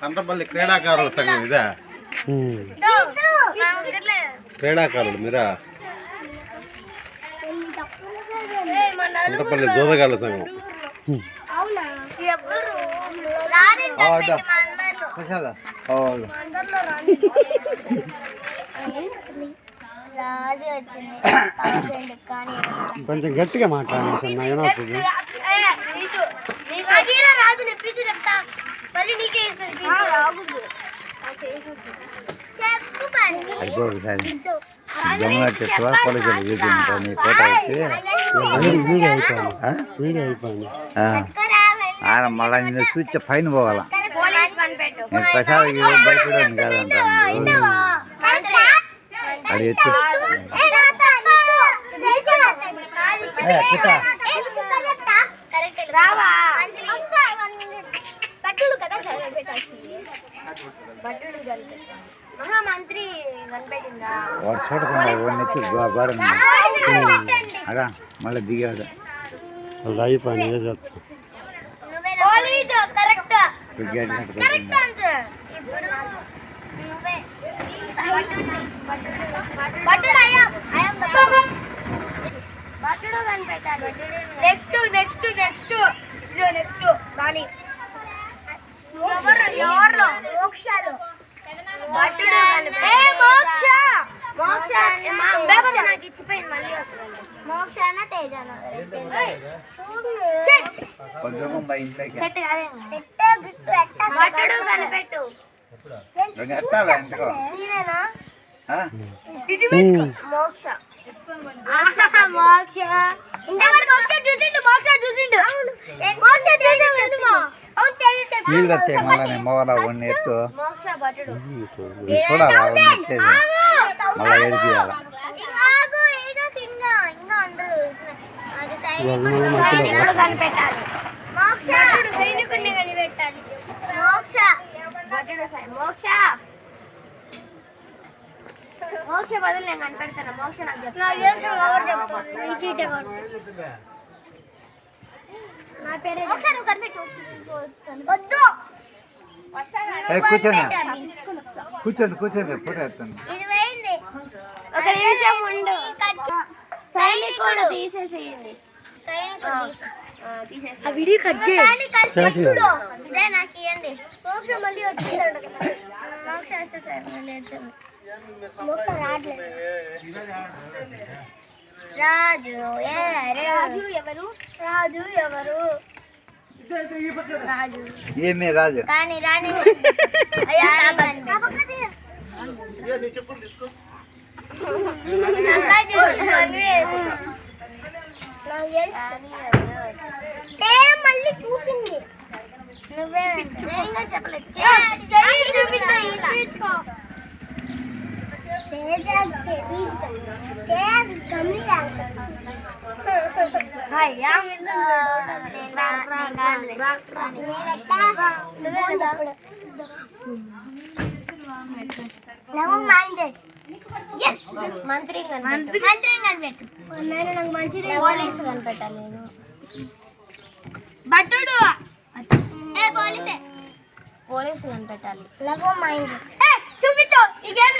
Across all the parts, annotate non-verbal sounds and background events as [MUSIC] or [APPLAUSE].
సంతపల్లి క్రీడాకారుల సంఘం ఇదా? క్రీడాకారులు మీరా? సంతపల్లి జోదగాళ్ళ సంఘం. ప్రసాద. [LAUGHS] కొంచెం గట్టిగా మాట్లాడండి సార్ ఏమవుతుంది మళ్ళీ జమున చూపించాను నీ ఫోటో అయితే. వీడియో అయిపోయింది? వీడియో అయిపోయింది. ఆయన చూస్తే పైన పోవాలా? నేను ప్రసాద్ భయపడాను కాదంటాను. అది ఎత్తు కదా మహామంత్రి వాడు చూడకుండా అడా మళ్ళీ దిగాడు. నెక్స్ట్ నెక్స్ట్ నెక్స్ట్ ఇదో నెక్స్ట్ రాణి ఎవరు ఎవరిలో మోక్షలో మోక్ష మోక్ష నాకు ఇచ్చిపోయింది మళ్ళీ వస్తుంది మోక్షన తేజన సెట్ సెట్ సెట్ గిట్టు ఎట్టా కనిపెట్టు మోక్ష. మోక్ష. ఇంతవరకు మోక్ష చూసిండు మోక్ష చూసిండు. మోక్ష చూసిండు అవును తెలిసి నీళ్ళు వచ్చాయి మళ్ళీ పోవాలా వాడిని ఎత్తు. మోక్ష భటుడు ఇది చూడాలా ఎత్తేది మళ్ళీ ఏడిపియాలా కనిపెట్టాలి మోక్ష. మోక్ష మోక్ష! మోక్ష బదులు నేను కనిపెడతాను. మోక్ష నాకు చెప్తాను. నా పేరే మోక్ష నువ్వు కనిపెట్టు. వద్దు. కూర్చోండి కూర్చోండి ఫోటో ఎత్తాను ఇది వేయండి ఒక నిమిషం ఉండు. సైనికుడు తీసేసేయండి. ఆ వీడియో కట్ చేసినా. ఇదే నాకు ఇవ్వండి మోక్ష మళ్ళీ వచ్చిందంట కదా మోక్ష వస్తే సార్ మళ్ళీ వచ్చింది మోక్ష రావట్లేదు రాజు ఏ రాజు ఎవరు రాజు ఎవరు రాజు ఏమి రాజు కానీ రాణి అయ్యా మంత్రి మంత్రి కనిపెట్టు. నేను నాకు మంచిది పోలీసు కనిపెట్టాలి నేను. భట్టుడు ఏ పోలీసే. పోలీసు కనిపెట్టాలి. లవ్ మైండ్ చూపించు. ఈ గేమ్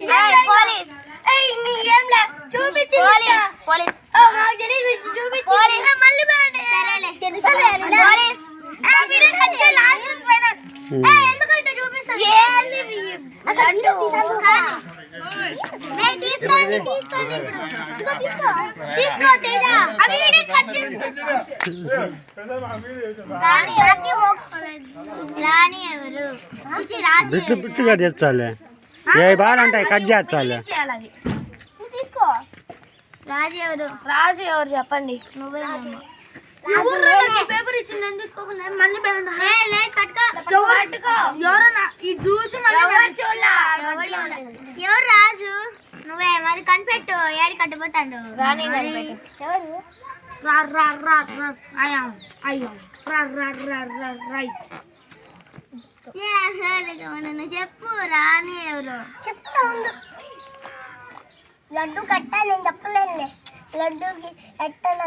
పోలీస్ ఏ ఈ గేమ్ లే చూపించు పోలీస్ పోలీస్ ఓ నాకు తెలియదు చూపించు పోలీస్ మళ్ళీ పోయండి సరేలే తెలుసలే పోలీస్ ఏ వీడియో కట్ చేయాలి లాస్ట్ పైన ఏ ఎందుకు అయితే చూపిస్తుంది ఏంది అసలు నేను తీసుకోండి తీసుకోండి ఇప్పుడు ఇదిగో తీసుకో తీసుకో తేజ అవి వీడియో కట్ చేసి రాణి రాణి రాణి ఎవరు చిచి రాజు బిట్టు బిట్టుగా తెచ్చాలి ఏ ఉంటాయి. కట్ తీసుకో. రాజు ఎవరు? రాజు ఎవరు చెప్పండి. నువ్వే పేపర్ ఇచ్చి నేను తీసుకోకుండా మళ్ళీ ఎవరు రాజు? నువ్వే మరి కనిపెట్టు. ఏడు కట్టబోతాడు రాణి ఎవరు? రా రా రా రా. అయ్యా అయ్యో రా రా రా రా రైట్. నన్ను చెప్పు రాణి ఎవరు? చెప్తా లడ్డు కట్ట నేను చెప్పలేనులే. లడ్డూకి ఎట్టనా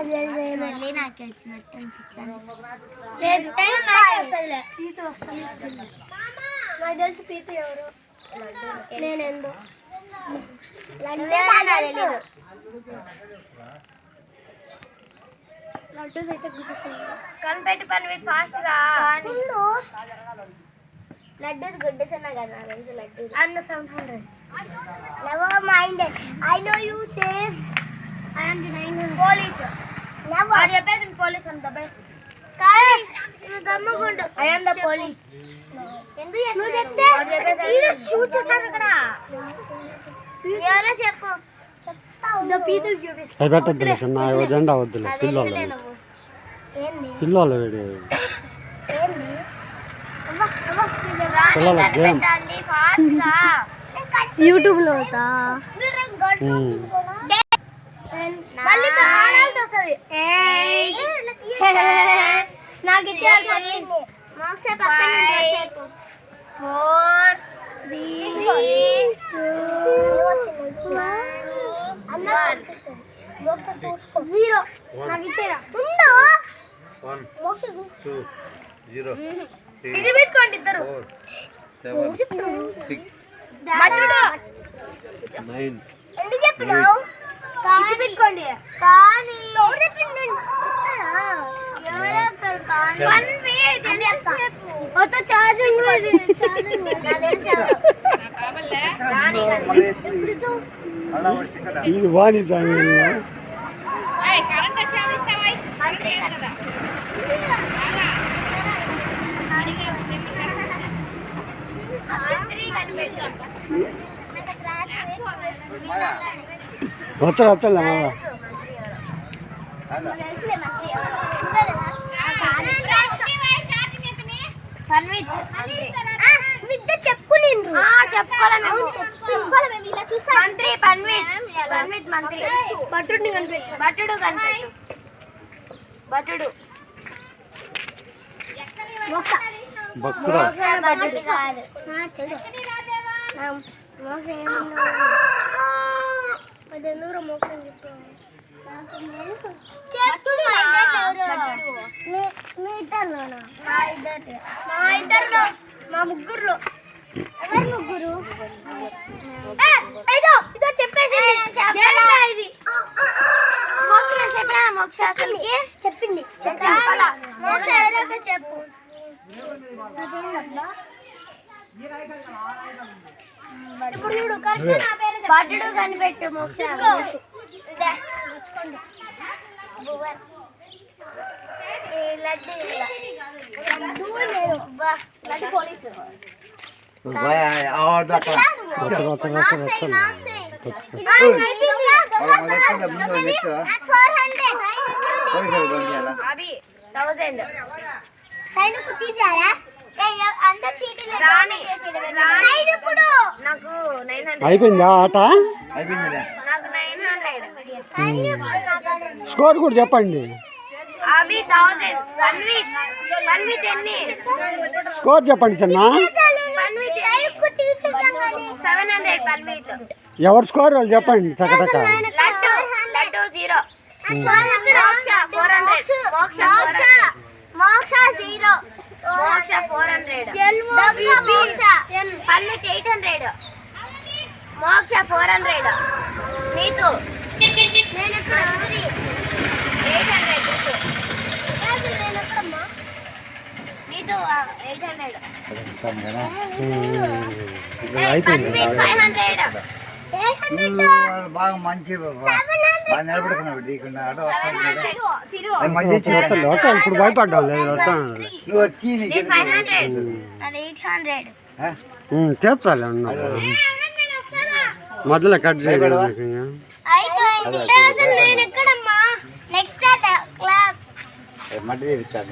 మళ్ళీ నాకు వచ్చినట్టు అనిపించాను లేదు పీత వస్తుంది. నాకు తెలిసి పీత ఎవరు? నేను ఎందు. లడ్డు లడ్డు అయితే కనిపెట్టి పని మీకు లడ్డు గుడ్డేసన్నా కదా నాకు తెలిసి లడ్డు అన్న seven hundred never minded I know you safe the nine police never చెప్పేది పోలీస్ అంత కానీ నువ్వు గమ్ముకుండు. ఐ ఆమ్ ద పోలీస్ ఎందుకు నువ్వు చెప్తే వాడు చెప్పేది ఈడ షూట్ చేశారు ఇక్కడ ఎవరో చెప్పు. చెప్తా ఉండు. పీతులు చూపిస్తా. అవి పెట్టద్దులే చిన్న ఓ జెండా వద్దులే. పిల్లోళ్ళు ఏంది? పిల్లోళ్ళు వీడి ఏంది అవ్వ, అవ్వ, ఇది రా. పిల్లల గేమ్. యూట్యూబ్లో నాకు ఫోర్ జీరో నాకు ఇచ్చేరా? ఉందో? వన్ టూ జీరో ఇది పెట్టుకోండి ఇద్దరు. ఫోర్ సెవెన్ సిక్స్ మట్టుడు నైన్ ఎందుకు చెప్పినావు కానీ పెట్టుకోండి. కానీ ఎవరు చెప్పింది ఎవరో ఒకరు కానీ వన్ వే అది అక్క. మొత్త చార్జింగ్ నాకు తెలుసు ఎవరు. ఇది వాణి స్వామి కరెంట్ వచ్చి ఇస్తావా అంతే కదా వచ్చాడు వచ్చాడు మళ్ళా చెప్పు నేను చెప్పుకోవాలి మేము. చెప్పుకోవాలి మేము ఇలా చూసాం మంత్రి పన్విత్ పన్విత్ మంత్రి. భట్టుడిని కనిపెట్టు. భట్టుడు కనిపెట్టు. భట్టుడు భక్తురా బడ్జెట్ కాదు. మీ ముగ్గురులో ఎవరు ముగ్గురు ఏ, ఇదో ఇదో చెప్పేసి ఇది మోక్ష చెప్పినా మోక్ష అసలుకి చెప్పింది చెప్పాలా? మోక్ష ఏదో చెప్పు అదేంటబ్బా? ఇప్పుడు చూడు కరెక్ట్ నా పేరు చెప్పు. భట్టుడు కనిపెట్టు మోక్ష తీసుకో. ఇదే, తెచ్చుకోండి. భువన్. ఈ లడ్డు ఇలా. లడ్డు లేదు. బా, లడ్డు పోలీసు. ఆడ వస్తాడు వస్తాడు వస్తాడు మార్క్స్ వస్తాడు అయ్యి, మార్క్స్ అయ్యి. ఇది అయిపోయింది. నాకు 400. అవి థౌజండ్ సైడ్ తీసారా అయిపోయిందా ఆట? స్కోర్ కూడా చెప్పండి. స్కోర్ చెప్పండి చిన్న. ఎవరు స్కోర్ వాళ్ళు చెప్పండి Moksha Moksha zero. Moksha four hundred. Panvith eight hundred. Moksha four hundred. Neetu. నేను ఎక్కడ ఉంది? Eight hundred eight hundred. Five hundred. బాగా మంచి బాగా నిలబడుకున్నావు నీకుండా వస్తాను ఇప్పుడు భయపడ్డావు నువ్వు వచ్చి చేస్తాలే మధ్యలో కట్ చేయకూడదు మట్టి తీపిస్తాను